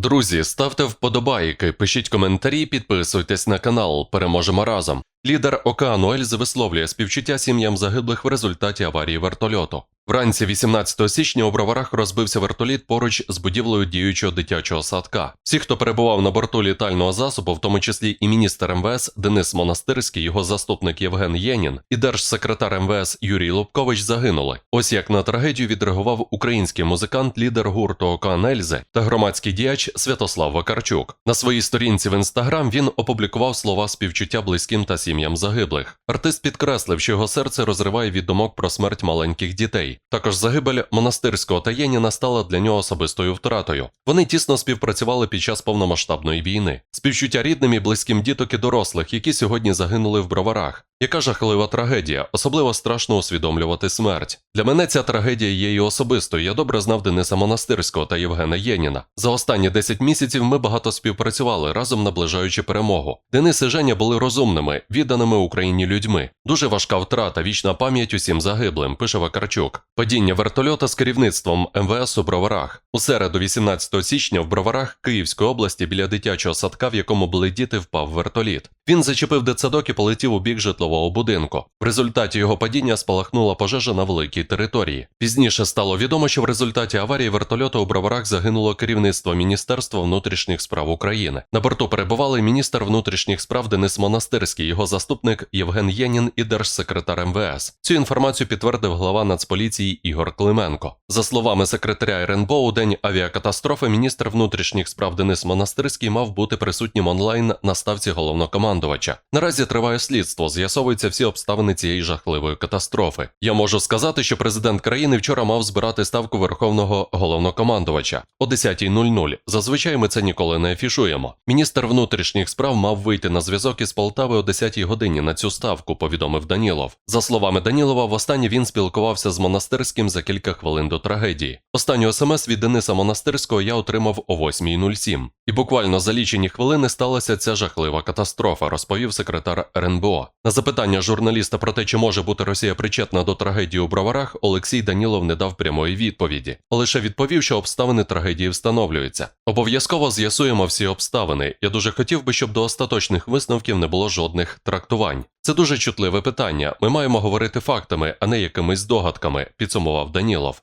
Друзі, ставте вподобайки, пишіть коментарі, підписуйтесь на канал. Переможемо разом. Лідер океану Ельзи висловлює співчуття сім'ям загиблих в результаті аварії вертольоту. Вранці 18 січня у броварах розбився вертоліт поруч з будівлею діючого дитячого садка. Всі, хто перебував на борту літального засобу, в тому числі і міністр МВС Денис Монастирський, його заступник Євген Єнін і держсекретар МВС Юрій Лубкович загинули. Ось як на трагедію відреагував український музикант, лідер гурту Океан Ельзи та громадський діяч Святослав Вакарчук. На своїй сторінці в інстаграм він опублікував слова співчуття близьким та сім'ям загиблих. Артист підкреслив, що його серце розриває від думок про смерть маленьких дітей. Також загибель монастирського та Єніна стала для нього особистою втратою. Вони тісно співпрацювали під час повномасштабної війни. Співчуття рідним і близьким діток і дорослих, які сьогодні загинули в броварах. Яка жахлива трагедія, особливо страшно усвідомлювати смерть. Для мене ця трагедія є і особистою. Я добре знав Дениса Монастирського та Євгена Єніна. За останні 10 місяців ми багато співпрацювали, разом наближаючи перемогу. Денис і Женя були розумними, відданими Україні людьми. Дуже важка втрата, вічна пам'ять усім загиблим, пише Вакарчук. Падіння вертольота з керівництвом МВС у Броварах. У середу, 18 січня, в Броварах Київської області біля дитячого садка, в якому були діти, впав вертоліт. Він зачепив дитсадок і полетів у бік житлового будинку. В результаті його падіння спалахнула пожежа на великій території. Пізніше стало відомо, що в результаті аварії вертольота у Броварах загинуло керівництво Міністерства внутрішніх справ України. На борту перебували міністр внутрішніх справ Денис Монастирський, його заступник Євген Єнін і держсекретар МВС. Цю інформацію підтвердив глава Нацполіції Ігор Клименко. За словами секретаря РНБО, день авіакатастрофи міністр внутрішніх справ Денис Монастирський мав бути присутнім онлайн на ставці головнокомандувача. Наразі триває слідство, з'ясовуються всі обставини цієї жахливої катастрофи. Я можу сказати, що президент країни вчора мав збирати ставку верховного головнокомандувача о 10.00. Зазвичай ми це ніколи не афішуємо. Міністр внутрішніх справ мав вийти на зв'язок із Полтави о 10 годині на цю ставку, повідомив Данілов. За словами Данілова, востаннє він спілкувався з монастирським за кілька хвилин до трагедії. Останню смс від Дениса Монастирського я отримав о 8.07. І буквально за лічені хвилини сталася ця жахлива катастрофа, розповів секретар РНБО. На запитання журналіста про те, чи може бути Росія причетна до трагедії у Броварах, Олексій Данілов не дав прямої відповіді, а лише відповів, що обставини трагедії встановлюються. Обов'язково з'ясуємо всі обставини. Я дуже хотів би, щоб до остаточних висновків не було жодних трактувань. Це дуже чутливе питання. Ми маємо говорити фактами, а не якимись догадками, підсумував Данілов.